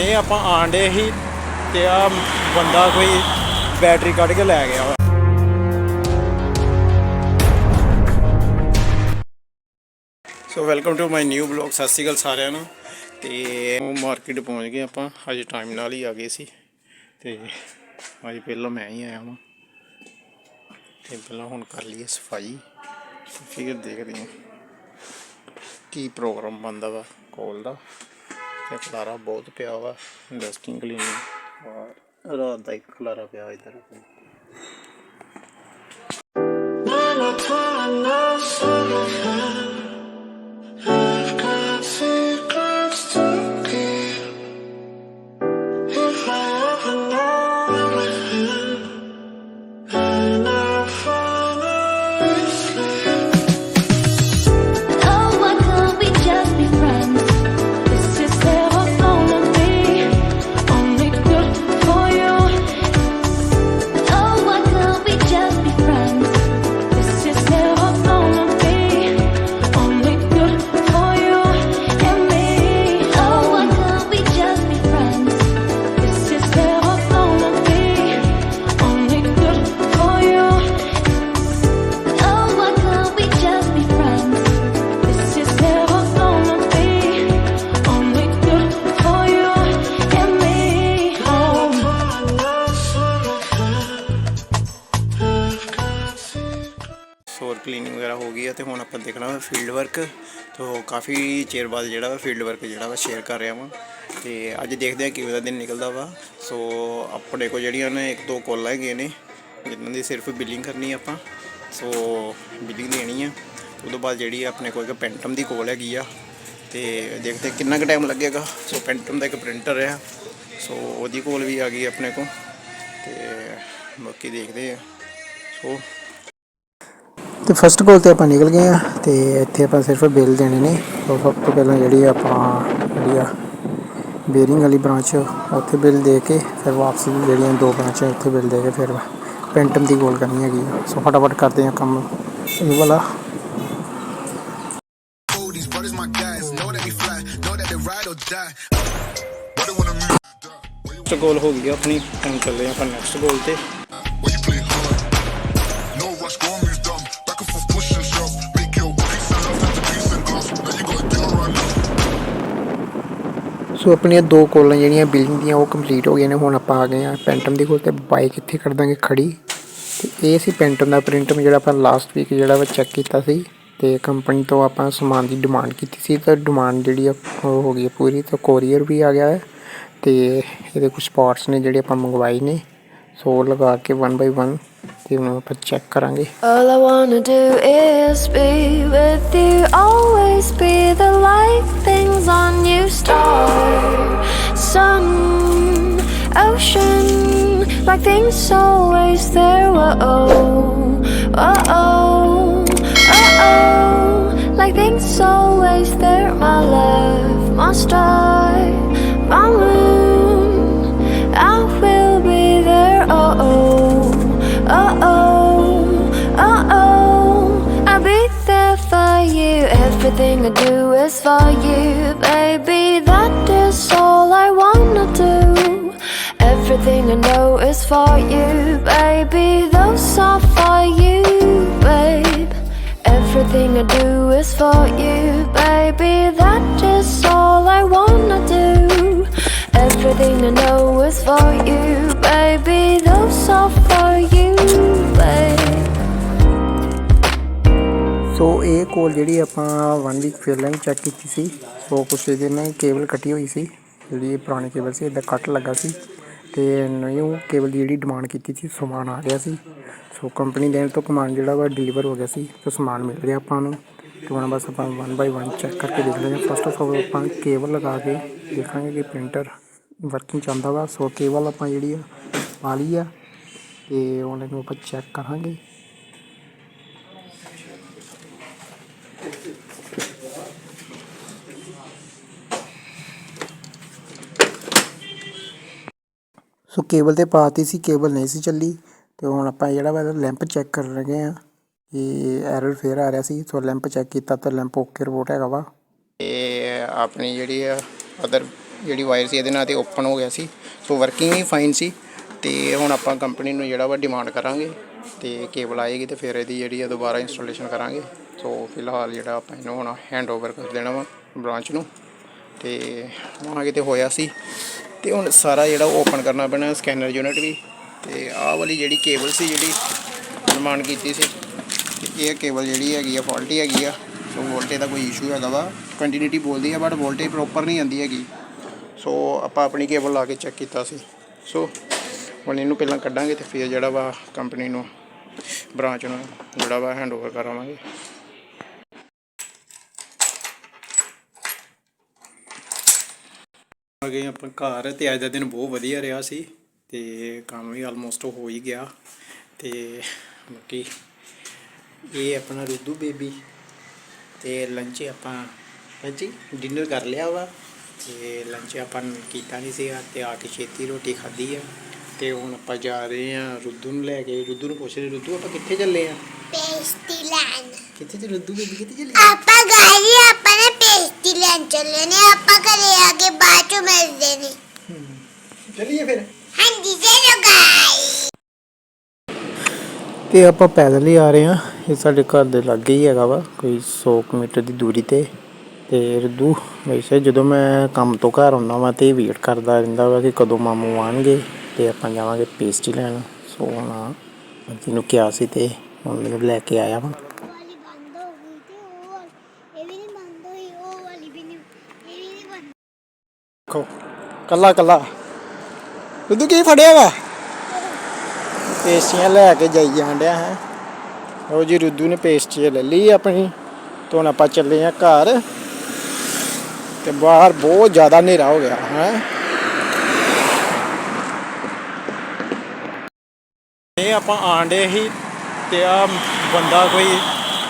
ਇਹ ਆਪਾਂ ਆਂਡੇ ਹੀ ਤੇ ਆ ਬੰਦਾ ਕੋਈ ਬੈਟਰੀ ਕੱਢ ਕੇ ਲੈ ਗਿਆ ਵਾ। So welcome to my new blog ਸਤਿ ਸ਼੍ਰੀ ਅਕਾਲ ਸਾਰਿਆਂ ਨੂੰ। ਤੇ ਮਾਰਕੀਟ ਪਹੁੰਚ ਗਏ ਆਪਾਂ। ਅੱਜ ਟਾਈਮ ਨਾਲ ਹੀ ਆ ਗਏ ਸੀ। ਤੇ ਅੱਜ ਪਹਿਲਾਂ ਮੈਂ ਹੀ ਆਇਆ ਹਾਂ ਤੇ ਪਹਿਲਾਂ ਹੁਣ ਕਰ ਲਈਏ ਸਫ਼ਾਈ। ਫਿਰ ਦੇਖਦੇ ਹਾਂ ਕੀ ਪ੍ਰੋਗਰਾਮ ਬੰਦਾ ਵਾ ਕੋਲ ਦਾ। ਤੇ ਖਲਾਰਾ ਬਹੁਤ ਪਿਆ ਵਾ ਡਸਟਿੰਗ ਕਲੀਨਿੰਗ ਔਰ ਰਾਤ ਦਾ ਇੱਕ ਖਲਾਰਾ ਪਿਆ ਇਧਰ। I've ਆਪਾਂ ਦੇਖਣਾ ਵਾ ਫੀਲਡ ਵਰਕ ਤੋਂ ਕਾਫੀ ਚਿਰ ਬਾਅਦ ਜਿਹੜਾ ਵਾ ਫੀਲਡ ਵਰਕ ਜਿਹੜਾ ਵਾ ਸ਼ੇਅਰ ਕਰ ਰਿਹਾ ਵਾਂ। ਤੇ ਅੱਜ ਦੇਖਦੇ ਆ ਕਿਵੇਂ ਦਾ ਦਿਨ ਨਿਕਲਦਾ ਵਾ। ਸੋ ਆਪਣੇ ਕੋਲ ਜਿਹੜੀਆਂ ਨੇ ਇੱਕ ਦੋ ਕੋਲਾਂ ਹੈਗੀਆਂ ਨੇ, ਜਿਨ੍ਹਾਂ ਦੀ ਸਿਰਫ ਬਿਲਿੰਗ ਕਰਨੀ ਆਪਾਂ। ਸੋ ਬਿਲਿੰਗ ਦੇਣੀ ਆ। ਉਹ ਤੋਂ ਬਾਅਦ ਜਿਹੜੀ ਆਪਣੇ ਕੋਲ ਇੱਕ ਪੈਂਟਮ ਦੀ ਕੋਲ ਹੈਗੀ ਆ। ਤੇ ਦੇਖਦੇ ਕਿੰਨਾ ਕੁ ਟਾਈਮ ਲੱਗੇਗਾ। ਸੋ ਪੈਂਟਮ ਦਾ ਇੱਕ ਪ੍ਰਿੰਟਰ ਆ। ਸੋ ਉਹਦੀ ਕੋਲ ਵੀ ਆ ਗਈ ਆਪਣੇ ਕੋਲ। ਤੇ ਬਾਕੀ ਦੇਖਦੇ ਆ। ਸੋ ਤੇ ਫਸਟ ਕਾਲ ਤੇ ਆਪਾਂ ਨਿਕਲ ਗਏ ਆ ਤੇ ਇੱਥੇ ਆਪਾਂ ਸਿਰਫ ਬਿੱਲ ਦੇਣੇ ਨੇ। ਉਹ ਸਭ ਤੋਂ ਪਹਿਲਾਂ ਜਿਹੜੀ ਆਪਾਂ ਜਿਹੜੀ ਆ ਬੇਰਿੰਗ ਵਾਲੀ ਬ੍ਰਾਂਚ ਉੱਥੇ ਬਿੱਲ ਦੇ ਕੇ ਫਿਰ ਵਾਪਸੀ ਜਿਹੜੀਆਂ ਦੋ ਬ੍ਰਾਂਚਾਂ ਉੱਥੇ ਬਿੱਲ ਦੇ ਕੇ ਫਿਰ ਪੈਂਟਮ ਦੀ ਕੋਲ ਕਰਨੀ ਹੈਗੀ। ਸੋ ਫਟਾਫਟ ਕਰਦੇ ਆ ਕੰਮ। ਇਹ ਵਾਲਾ। Oh, ਗੋਲ ਹੋ ਗਈ ਆਪਣੀ ਹੁਣ ਚੱਲੇ ਆਪਾਂ ਨੈਕਸਟ ਗੋਲ ਤੇ। ਸੋ ਆਪਣੀਆਂ ਦੋ ਕੋਲਾਂ ਜਿਹੜੀਆਂ ਬਿਲਿੰਗ ਦੀਆਂ ਉਹ ਕੰਪਲੀਟ ਹੋ ਗਈਆਂ ਨੇ। ਹੁਣ ਆਪਾਂ ਆ ਗਏ ਆ ਪੈਂਟਮ ਦੀ ਕੋਲ ਤੇ ਬਾਈਕ ਇੱਥੇ ਕਰ ਦਾਂਗੇ ਖੜੀ ਤੇ ਇਹ ਸੀ ਪੈਂਟਮ ਦਾ ਪ੍ਰਿੰਟ ਜਿਹੜਾ ਆਪਾਂ ਲਾਸਟ ਵੀਕ ਜਿਹੜਾ ਵਾ ਚੈੱਕ ਕੀਤਾ ਸੀ। ਤੇ ਕੰਪਨੀ ਤੋਂ ਆਪਾਂ ਸਮਾਨ ਦੀ ਡਿਮਾਂਡ ਕੀਤੀ ਸੀ। ਤਾਂ ਡਿਮਾਂਡ ਜਿਹੜੀ ਆ ਉਹ ਹੋ ਗਈ ਪੂਰੀ। ਤਾਂ ਕੋਰੀਅਰ ਵੀ ਆ ਗਿਆ ਹੈ ਤੇ ਇਹਦੇ ਕੁਝ ਪਾਰਟਸ ਨੇ ਜਿਹੜੇ ਆਪਾਂ ਮੰਗਵਾਏ ਨੇ। ਸੋ ਉਹ ਲਗਾ ਕੇ 1 ਬਾਈ 1 ਤੇ ਉਹਨੂੰ ਆਪਾਂ ਚੈੱਕ ਕਰਾਂਗੇ All I wanna do is be with you, always be the light things on you, star, sun, ocean, like things always there. Whoa, oh, oh, oh, like things always there. My love, my star, my moon, Everything I do is for you, baby. That is all I wanna do. Everything I know is for you, baby. Those are for you, babe. Everything I do is for you, baby. That is all I wanna do. Everything I know is for you, ਕੋਲ ਜਿਹੜੀ ਆਪਾਂ one week ਪਹਿਲਾਂ line check ਕੀਤੀ ਸੀ, ਸੋ ਕੁਛ ਇਹਦੇ ਨਾਲ cable ਕੱਟੀ ਹੋਈ ਸੀ, ਜਿਹੜੀ ਇਹ ਪੁਰਾਣੀ ਕੇਬਲ ਸੀ, ਇਹਦਾ ਕੱਟ ਲੱਗਾ ਸੀ ਤੇ ਨਿਊ ਕੇਬਲ ਦੀ ਜਿਹੜੀ ਡਿਮਾਂਡ ਕੀਤੀ ਸੀ, ਸਮਾਨ ਆ ਰਿਹਾ ਸੀ। ਸੋ ਕੰਪਨੀ ਦੇਣ ਤੋਂ ਕਮਾਨ ਜਿਹੜਾ ਵਾ ਡਿਲੀਵਰ ਹੋ ਗਿਆ ਸੀ, ਤੇ ਸਮਾਨ ਮਿਲ ਰਿਹਾ ਆਪਾਂ ਨੂੰ। ਤੇ ਹੁਣ ਬਸ ਆਪਾਂ 1 ਬਾਈ 1 ਚੈੱਕ ਕਰਕੇ ਦੇਖ ਲੈਂਦੇ ਹਾਂ। ਫਸਟ ਆਫ ਆਲ ਆਪਾਂ ਕੇਬਲ ਲਗਾ ਕੇ ਦੇਖਾਂਗੇ ਕਿ ਪ੍ਰਿੰਟਰ ਵਰਕਿੰਗ ਚੱਲਦਾ ਵਾ। ਸੋ ਕੇਬਲ ਆਪਾਂ ਜਿਹੜੀ ਆ, ਪਾ ਲਈ ਆ, ਤੇ ਹੁਣ ਇਹਨੂੰ ਆਪਾਂ ਚੈੱਕ ਕਰਾਂਗੇ। ਸੋ ਕੇਬਲ ਤੇ ਪਾਤੀ ਸੀ, ਕੇਬਲ ਨਹੀਂ ਸੀ ਚੱਲੀ ਤੇ ਹੁਣ ਆਪਾਂ ਜਿਹੜਾ ਵਾ ਲੈਂਪ ਚੈੱਕ ਕਰ ਰਹੇ ਆ ਕਿ ਐਰਰ ਫੇਰ ਆ ਰਿਹਾ ਸੀ। ਸੋ ਲੈਂਪ ਚੈੱਕ ਕੀਤਾ ਤਾਂ ਲੈਂਪ ਓਕੇ ਰਿਪੋਰਟ ਹੈਗਾ ਵਾ। ਤੇ ਆਪਣੀ ਜਿਹੜੀ ਆ ਅਦਰ ਜਿਹੜੀ ਵਾਇਰ ਸੀ ਇਹਦੇ ਨਾਲ ਤੇ ਓਪਨ ਹੋ ਗਿਆ ਸੀ। ਸੋ ਵਰਕਿੰਗ ਵੀ ਫਾਈਨ ਸੀ ਤੇ ਹੁਣ ਆਪਾਂ ਕੰਪਨੀ ਨੂੰ ਜਿਹੜਾ ਵਾ ਡਿਮਾਂਡ ਕਰਾਂਗੇ ਤੇ ਕੇਬਲ ਆਏਗੀ ਤੇ ਫਿਰ ਇਹਦੀ ਜਿਹੜੀ ਆ ਦੁਬਾਰਾ ਇੰਸਟਾਲੇਸ਼ਨ ਕਰਾਂਗੇ। ਸੋ ਫਿਲਹਾਲ ਜਿਹੜਾ ਆਪਾਂ ਇਹਨੂੰ ਹੁਣ ਹੈਂਡਓਵਰ ਕਰ ਦੇਣਾ ਵਾ ਬ੍ਰਾਂਚ ਨੂੰ ਤੇ ਵਹਾਂ ਕਿਤੇ ਹੋਇਆ ਸੀ ਤੇ ਹੁਣ ਸਾਰਾ ਜਿਹੜਾ ਉਹ ਓਪਨ ਕਰਨਾ ਪੈਣਾ ਸਕੈਨਰ ਯੂਨਿਟ ਵੀ। ਤੇ ਆਹ ਵਾਲੀ ਜਿਹੜੀ ਕੇਬਲ ਸੀ ਜਿਹੜੀ ਨਿਰਮਾਣ ਕੀਤੀ ਸੀ, ਤੇ ਇਹ ਕੇਬਲ ਜਿਹੜੀ ਹੈਗੀ ਆ ਫਾਲਟੀ ਹੈਗੀ ਆ। ਸੋ ਵੋਲਟੇਜ ਦਾ ਕੋਈ ਇਸ਼ੂ ਹੈਗਾ ਵਾ। ਕੰਟੀਨਿਊਟੀ ਬੋਲਦੀ ਆ ਬਟ ਵੋਲਟੇਜ ਪ੍ਰੋਪਰ ਨਹੀਂ ਆਉਂਦੀ ਹੈਗੀ। ਸੋ ਆਪਾਂ ਆਪਣੀ ਕੇਬਲ ਲਾ ਕੇ ਚੈੱਕ ਕੀਤਾ ਸੀ। ਸੋ ਹੁਣ ਇਹਨੂੰ ਪਹਿਲਾਂ ਕੱਢਾਂਗੇ ਤੇ ਫਿਰ ਜਿਹੜਾ ਵਾ ਕੰਪਨੀ ਨੂੰ ਬ੍ਰਾਂਚ ਨੂੰ ਜਿਹੜਾ ਵਾ ਹੈਂਡਓਵਰ ਕਰਾਵਾਂਗੇ। ਆ ਗਏ ਆਪਾਂ ਘਰ ਤੇ ਅੱਜ ਦਾ ਦਿਨ ਬਹੁਤ ਵਧੀਆ ਰਿਹਾ ਸੀ ਤੇ ਕੰਮ ਵੀ ਆਲਮੋਸਟ ਹੋ ਹੀ ਗਿਆ ਤੇ ਬਾਕੀ ਇਹ ਆਪਣਾ ਰੁੱਦੂ ਬੇਬੀ ਤੇ ਲੰਚ ਆਪਾਂ ਲੰਚ ਡਿਨਰ ਕਰ ਲਿਆ ਵਾ ਤੇ ਲੰਚ ਆਪਾਂ ਕੀਤਾ ਨਹੀਂ ਸੀਗਾ ਤੇ ਆ ਕੇ ਛੇਤੀ ਰੋਟੀ ਖਾਧੀ ਆ ਤੇ ਹੁਣ ਆਪਾਂ ਜਾ ਰਹੇ ਆ ਰੁੱਦੂ ਨੂੰ ਲੈ ਕੇ। ਰੁੱਦੂ ਨੂੰ ਪੁੱਛ ਰਹੇ ਰੁੱਦੂ ਆਪਾਂ ਕਿੱਥੇ ਚੱਲੇ ਆ? ਪੇਸਟੀ ਲੈਣ ਕਿੱਥੇ ਤੇ ਰੁੱਦੂ ਬੇਬੀ ਕਿੱਥੇ ਚੱਲੇ ਆਪਾਂ ਗਾਈ ਆਪਾਂ ਨੇ ਲੈਣ ਚੱਲੇ ਨੇ ਆਪਾਂ ਘਰੇ ਆ ਕੇ ਬਾਅਦ ਚ ਮਿਲਦੇ ਨੇ। ਚੱਲੀਏ ਫਿਰ। ਹਾਂਜੀ ਚਲੋ ਗਾਈ ਤੇ ਆਪਾਂ ਪੈਦਲ ਹੀ ਆ ਰਹੇ ਹਾਂ। ਇਹ ਸਾਡੇ ਘਰ ਦੇ ਲਾਗੇ ਹੀ ਹੈਗਾ ਵਾ ਕੋਈ 100 ਕੁ ਮੀਟਰ ਦੀ ਦੂਰੀ ਤੇ। ਤੇ ਰਦੂ ਵੈਸੇ ਜਦੋਂ ਮੈਂ ਕੰਮ ਤੋਂ ਘਰ ਆਉਂਦਾ ਵਾਂ ਤੇ ਵੇਟ ਕਰਦਾ ਰਹਿੰਦਾ ਵਾ ਕਿ ਕਦੋਂ ਮਾਮੂ ਆਣਗੇ ਤੇ ਆਪਾਂ ਜਾਵਾਂਗੇ ਪੇਸਟੀ ਲੈਣ। ਸੋ ਹੁਣ ਅੱਜ ਨੂੰ ਕਿਹਾ ਸੀ ਤੇ ਹੁਣ ਮੈਨੂੰ ਲੈ ਕੇ ਆਇਆ ਵਾ ਵਾਲੀ ਬੰਦ ਹੋ ਗਈ ਤੇ ਉਹ ਵਾਲੀ- ਇਹ ਵੀ ਨਹੀਂ ਬੰਦ ਹੋਈ ਉਹ ਵਾਲੀ ਵੀ ਨਹੀਂ ਇਹ ਵੀ ਨਹੀਂ ਬੰਦ ਦੇਖੋ, ਕੱਲਾ ਕੱਲਾ। ਰੁੱਦੂ, ਕੀ ਫੜਿਆ ਵਾ? ਪੇਸਟੀਆਂ ਲੈ ਕੇ ਜਾਈ ਜਾਣ ਹੈ। ਉਹ ਜੀ, ਰੁੱਦੂ ਨੇ ਪੇਸਟੀ ਲੈ ਲਈ ਆਪਣੀ। ਤੇ ਹੁਣ ਆਪਾਂ ਚੱਲੇ ਆ ਘਰ। ਤੇ ਬਾਹਰ ਬਹੁਤ ਜ਼ਿਆਦਾ ਹਨੇਰਾ ਹੋ ਗਿਆ, ਹੈ। ਇਹ ਆਪਾਂ ਆਂਡੇ ਹੀ ਤੇ ਆ ਬੰਦਾ ਕੋਈ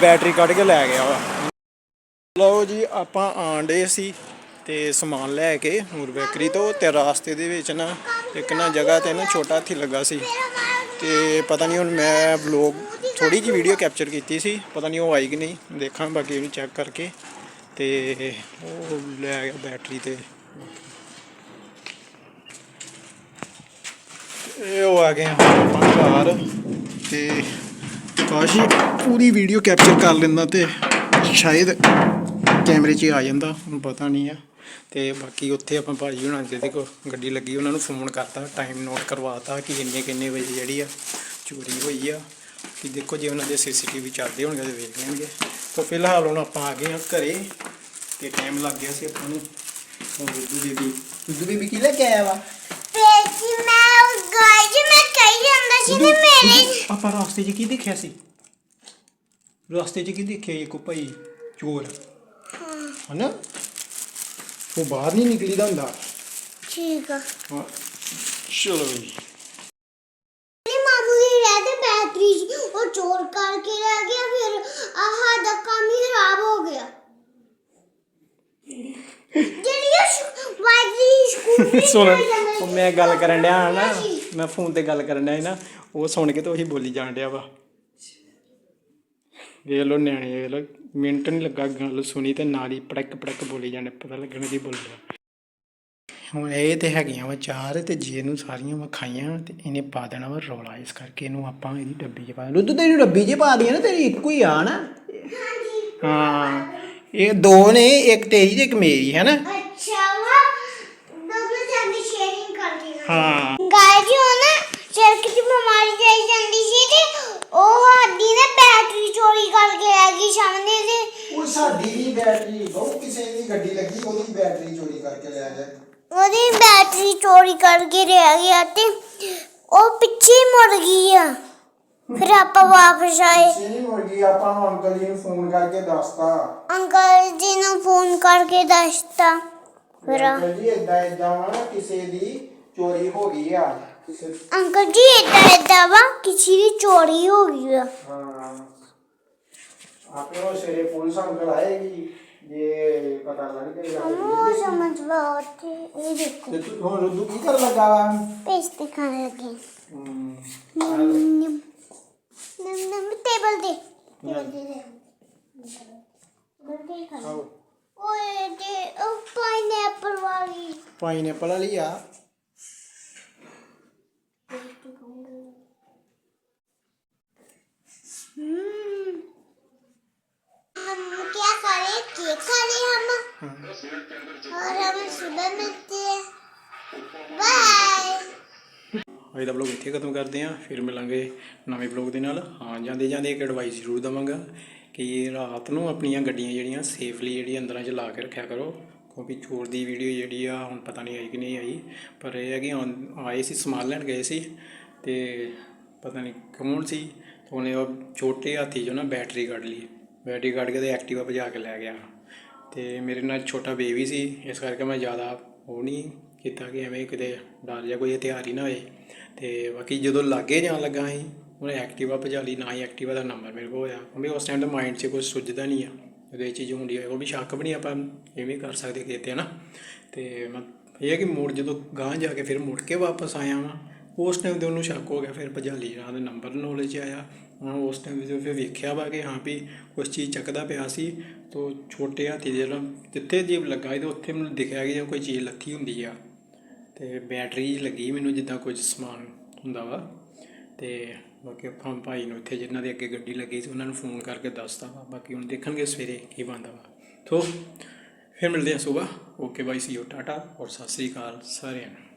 ਬੈਟਰੀ ਕੱਢ ਕੇ ਲੈ ਗਿਆ ਵਾ। ਲਓ ਜੀ, ਆਪਾਂ ਆਂਡੇ ਸੀ। ਤੇ ਸਮਾਨ ਲੈ ਕੇ ਨੂਰ ਬੇਕਰੀ ਤੋਂ ਤੇ ਰਾਸਤੇ ਦੇ ਵਿੱਚ ਨਾ ਇੱਕ ਨਾ ਜਗ੍ਹਾ ਤੇ ਨਾ ਛੋਟਾ ਹਾਥੀ ਲੱਗਾ ਸੀ ਤੇ ਪਤਾ ਨਹੀਂ ਹੁਣ ਮੈਂ ਵਲੌਗ ਥੋੜੀ ਜਿਹੀ ਵੀਡੀਓ ਕੈਪਚਰ ਕੀਤੀ ਸੀ, ਪਤਾ ਨਹੀਂ ਉਹ ਆਈ ਕਿ ਨਹੀਂ, ਦੇਖਾਂ ਬਾਕੀ ਇਹਨੂੰ ਚੈੱਕ ਕਰਕੇ ਤੇ ਉਹ ਲੈ ਗਿਆ ਬੈਟਰੀ ਤੇ। ਇਹ ਉਹ ਆ ਗਏ ਆਪਾਂ ਘਰ ਤੇ ਕਾਸ਼ੀ ਪੂਰੀ ਵੀਡੀਓ ਕੈਪਚਰ ਕਰ ਲੈਂਦਾ ਤੇ ਸ਼ਾਇਦ ਕੈਮਰੇ 'ਚ ਆ ਜਾਂਦਾ, ਹੁਣ ਪਤਾ ਨਹੀਂ ਆ। ਤੇ ਬਾਕੀ ਉੱਥੇ ਆਪਾਂ ਭਾਜੀ ਹੁਣਾਂ ਦੇ ਕੋ ਗੱਡੀ ਲੱਗੀ ਉਹਨਾਂ ਨੂੰ ਫੋਨ ਕਰਤਾ ਟਾਈਮ ਨੋਟ ਕਰਵਾਤਾ ਕਿ ਇੰਨੇ ਕਿੰਨੇ ਵਜੇ ਜਿਹੜੀ ਆ ਚੋਰੀ ਹੋਈ ਆ। ਕਿ ਦੇਖੋ ਜੇ ਉਹਨਾਂ ਦੇ ਸੀਸੀਟੀਵੀ ਚੱਲਦੇ ਹੋਣਗੇ ਤੇ ਵੇਖ ਲੈਣਗੇ। ਤਾਂ ਫਿਲਹਾਲ ਹੁਣ ਆਪਾਂ ਆ ਗਏ ਆ ਘਰੇ ਤੇ ਟਾਈਮ ਲੱਗ ਗਿਆ ਸੀ ਆਪਾਂ ਨੂੰ। ਹੁਣ ਦੁੱਧੂ ਬੇਬੀ ਦੁੱਧੂ ਬੇਬੀ ਕੀ ਲੈ ਕੇ ਆਇਆ ਵਾ? ਪੇਸਟੀ ਮੈਂ ਗਾਈ ਮੈਂ ਕਹੀ ਜਾਂਦਾ ਸੀ ਨਾ ਮੇਰੇ। ਆਪਾਂ ਰਸਤੇ 'ਚ ਕੀ ਦੇਖਿਆ ਸੀ? ਰਸਤੇ 'ਚ ਕੀ ਦੇਖਿਆ ਇੱਕ ਭਾਈ ਚੋਰ? ਹਨਾ? ਉਹ ਬਾਹਰ ਨਹੀਂ ਨਿਕਲੀਦਾ ਹੁੰਦਾ। ਠੀਕ ਆ। ਹਾਂ ਚਲੋ ਜੀ। ਮੇਰੇ ਮਾਮੂ ਦੀ ਰਹਿ ਤੇ ਬੈਟਰੀ ਸੀ, ਉਹ ਚੋਰ ਕਰਕੇ ਰਹਿ ਗਿਆ ਫਿਰ ਆਹ ਦਾ ਕੰਮ ਹੀ ਖਰਾਬ ਹੋ ਗਿਆ। ਜਿਹੜੀ ਉਹ ਵਾਜੀ ਸਕੂਟਰੀ ਸੁਣ ਉਹ ਮੈਂ ਗੱਲ ਕਰਨ ਡਿਆ ਹਾਂ ਨਾ। ਮੈਂ ਫੋਨ ਤੇ ਗੱਲ ਕਰਨ ਡਿਆ ਸੀ ਨਾ ਉਹ ਸੁਣ ਕੇ ਤਾਂ ਉਹੀ ਬੋਲੀ ਜਾਣ ਡਿਆ ਵਾ। ਵੇਖ ਲੋ ਨਿਆਣੇ ਵੇਖ ਲੋ ਮਿੰਟ ਨਹੀਂ ਲੱਗਾ ਗੱਲ ਸੁਣੀ ਤੇ ਨਾਲ ਹੀ ਪੜਕ ਪੜਕ ਬੋਲੀ ਜਾਂਦੇ ਪਤਾ ਲੱਗਣ ਦੀ ਬੋਲ ਰਿਹਾ ਹੁਣ ਇਹ ਤੇ ਹੈਗੀਆਂ ਵਾ ਚਾਰ ਤੇ ਜੇ ਇਹਨੂੰ ਸਾਰੀਆਂ ਵਾ ਖਾਈਆਂ ਤੇ ਇਹਨੇ ਪਾ ਦੇਣਾ ਵਾ ਰੌਲਾ ਇਸ ਕਰਕੇ ਇਹਨੂੰ ਆਪਾਂ ਇਹਦੀ ਡੱਬੀ 'ਚ ਪਾ ਰੁੱਤ ਤੈਨੂੰ ਡੱਬੀ 'ਚ ਪਾ ਦੀਆਂ ਨਾ ਤੇਰੀ ਇੱਕੋ ਹੀ ਆ ਨਾ। ਹਾਂ ਇਹ ਦੋ ਨੇ ਇੱਕ ਤੇਰੀ ਤੇ ਇੱਕ ਮੇਰੀ ਹੈ ਨਾ? ਅੱਛਾ ਵਾ ਦੋਨੋਂ ਜਾਂਦੀ ਸ਼ੇਅਰਿੰਗ ਕਰਦੇ ਨੇ ਹਾਂ। ਗਾਇ ਜੀ ਉਹ ਨਾ ਚਰਕ ਦੀ ਜਾਈ ਜਾਂਦੀ ਸੀ ਤੇ ਉਹ ਸਾਡੀ ਨਾ ਬੈਟਰੀ ਚੋਰੀ ਕਰਕੇ ਲੈ ਗਈ ਸਾਹਮਣੇ ਤੇ ਉਹ ਸਾਡੀ ਹੀ ਬੈਟਰੀ ਬਹੁਤ ਕਿਸੇ ਦੀ ਉਹਦੀ ਬੈਟਰੀ ਚੋਰੀ ਕਰਕੇ ਲੈ ਗਿਆ ਉਹਦੀ ਬੈਟਰੀ ਚੋਰੀ ਕਰਕੇ ਰਹਿ ਗਿਆ ਤੇ ਉਹ ਪਿੱਛੇ ਹੀ ਮੁੜ ਗਈ ਆ। ਫਿਰ ਆਪਾਂ ਵਾਪਸ ਆਏ। ਸੀ ਮੁਰਗੀ ਆਪਾਂ ਨੂੰ ਅੰਕਲ ਜੀ ਨੂੰ ਫੋਨ ਕਰਕੇ ਦੱਸਤਾ। ਅੰਕਲ ਜੀ ਨੂੰ ਫੋਨ ਕਰਕੇ ਦੱਸਤਾ। ਫਿਰ ਅੰਕਲ ਜੀ ਇਦਾਂ ਇਦਾਂ ਵਾ ਨਾ ਕਿਸੇ ਦੀ ਚੋਰੀ ਹੋ ਗਈ ਆ। ਕਿਸੇ ਅੰਕਲ ਜੀ ਏਦਾਂ ਏਦਾਂ ਵਾ ਕਿਸੇ ਦੀ ਚੋਰੀ ਹੋ ਗਈ ਆ। ਹਾਂ। ਆਪੇ ਉਹ ਸਵੇਰੇ ਪੁਲਿਸ ਅੰਕਲ ਆਏਗੀ। ਜੇ ਪਤਾ ਲੱਗ ਗਿਆ ਉਹ ਸਮਝ ਲਓ ਤੇ ਇਹ ਦੇਖੋ। ਤੇ ਤੂੰ ਹੁਣ ਰੁੱਦੂ ਕੀ ਕਰ ਲੱਗਾ ਵਾ? ਪੇਸਟ ਖਾਣ ਲੱਗੇ। ਹਮ, ਨਮ ਨਮ ਟੇਬਲ ਦੇ। ਟੇਬਲ ਦੇ ਦੇ। ਤੇ ਖਾ ਆਓ। ਓਏ ਤੇ ਉਹ ਪਾਈਨਐਪਲ ਵਾਲੀ। ਪਾਈਨਐਪਲ ਵਾਲੀ ਆ। और हम सुबह मिलते हैं बाय ਅੱਜ ਦਾ ਬਲੌਗ ਇੱਥੇ ਖਤਮ ਕਰਦੇ ਹਾਂ ਫਿਰ ਮਿਲਾਂਗੇ ਨਵੇਂ ਬਲੌਗ ਦੇ ਨਾਲ ਹਾਂ ਜਾਂਦੇ ਜਾਂਦੇ ਇੱਕ ਐਡਵਾਈਸ ਜ਼ਰੂਰ ਦਵਾਂਗਾ ਕਿ ਰਾਤ ਨੂੰ ਆਪਣੀਆਂ ਗੱਡੀਆਂ ਜਿਹੜੀਆਂ ਸੇਫਲੀ ਜਿਹੜੀ ਅੰਦਰਾਂ 'ਚ ਲਾ ਕੇ ਰੱਖਿਆ ਕਰੋ ਕਿਉਂਕਿ ਚੋਰ ਦੀ ਵੀਡੀਓ ਜਿਹੜੀ ਆ ਹੁਣ ਪਤਾ ਨਹੀਂ ਆਈ ਕਿ ਨਹੀਂ ਆਈ ਪਰ ਇਹ ਹੈ ਕਿ ਆਉਣ- ਆਏ ਸੀ ਸਮਾਨ ਲੈਣ ਗਏ ਸੀ ਤੇ ਪਤਾ ਨਹੀਂ ਕੌਣ ਸੀ ਤੇ ਉਹਨੇ ਉਹ ਛੋਟੇ ਹਾਥੀ 'ਚੋਂ ਨਾ ਬੈਟਰੀ ਕੱਢ ਲਈ ਬੈਟਰੀ ਕੱਢ ਕੇ ਤੇ ਐਕਟਿਵਾ ਭਜਾ ਕੇ ਲੈ ਗਿਆ ਅਤੇ ਮੇਰੇ ਨਾਲ ਛੋਟਾ ਬੇਬੀ ਸੀ, ਇਸ ਕਰਕੇ ਮੈਂ ਜ਼ਿਆਦਾ ਉਹ ਨਹੀਂ ਕੀਤਾ ਕਿ ਐਵੇਂ ਕਿਤੇ ਡਰ ਜਾਂ ਕੋਈ ਹਥਿਆਰ ਹੀ ਨਾ ਹੋਏ। ਅਤੇ ਬਾਕੀ ਜਦੋਂ ਲਾਗੇ ਜਾਣ ਲੱਗਾ ਸੀ, ਉਹਨੇ ਐਕਟਿਵਾ ਭਜਾ ਲਈ, ਨਾ ਹੀ ਐਕਟਿਵਾ ਦਾ ਨੰਬਰ ਮੇਰੇ ਕੋਲ ਹੋਇਆ। ਕਿਉਂਕਿ ਉਸ ਟਾਈਮ ਦਾ ਮਾਈਂਡ 'ਚ ਕੁਝ ਸੁੱਝਦਾ ਨਹੀਂ ਆ। ਜਦੋਂ ਇਹ ਚੀਜ਼ ਹੁੰਦੀ ਹੈ ਉਹ ਵੀ ਸ਼ੱਕ ਵੀ ਨਹੀਂ ਆਪਾਂ ਐਵੇਂ ਕਰ ਸਕਦੇ ਕਿਤੇ ਹੈ ਨਾ ਤੇ ਮੈਂ ਇਹ ਹੈ ਕਿ ਮੋੜ ਜਦੋਂ ਗਾਂਹ ਜਾ ਕੇ ਫਿਰ ਮੁੜ ਕੇ ਵਾਪਸ ਆਇਆ ਵਾਂ, ਉਸ ਟਾਈਮ ਤੇ ਉਹਨੂੰ ਸ਼ੱਕ ਹੋ ਗਿਆ, ਫਿਰ ਭਜਾ ਲਈ ਜਾਂ ਦੇ ਨੰਬਰ ਨੌਲੇਜ ਆਇਆ। ਹੁਣ ਉਸ ਟਾਈਮ ਤੇ ਫਿਰ ਵੇਖਿਆ ਵਾ ਕਿ ਹਾਂ ਵੀ ਕੁਛ ਚੀਜ਼ ਚੱਕਦਾ ਪਿਆ ਸੀ, ਤੋ ਛੋਟੇ ਹਾਥੀ ਦੇ ਨਾਲ ਜਿੱਥੇ ਜੀਬ ਲੱਗਾ ਸੀ, ਤੇ ਉੱਥੇ ਮੈਨੂੰ ਦਿਖਿਆ ਕਿ ਜਿਵੇਂ ਕੋਈ ਚੀਜ਼ ਲੱਥੀ ਹੁੰਦੀ ਆ। ਤੇ ਬੈਟਰੀ ਲੱਗੀ ਮੈਨੂੰ ਜਿੱਦਾਂ ਕੁਝ ਸਮਾਨ ਹੁੰਦਾ ਵਾ। ਤੇ ਬਾਕੀ ਆਪਾਂ ਭਾਈ ਨੂੰ ਇੱਥੇ ਜਿਨ੍ਹਾਂ ਦੇ ਅੱਗੇ ਗੱਡੀ ਲੱਗੀ ਸੀ, ਉਹਨਾਂ ਨੂੰ ਫੋਨ ਕਰਕੇ ਦੱਸਤਾ ਵਾ। ਬਾਕੀ ਹੁਣ ਦੇਖਣਗੇ ਸਵੇਰੇ ਕੀ ਬਣਦਾ ਵਾ। ਸੋ ਫਿਰ ਮਿਲਦੇ ਹਾਂ ਸਵੇਰ। ਓਕੇ ਬਾਈ ਸੀ ਟਾਟਾ ਔਰ ਸਤਿ ਸ੍ਰੀ ਅਕਾਲ ਸਾਰਿਆਂ ਨੂੰ।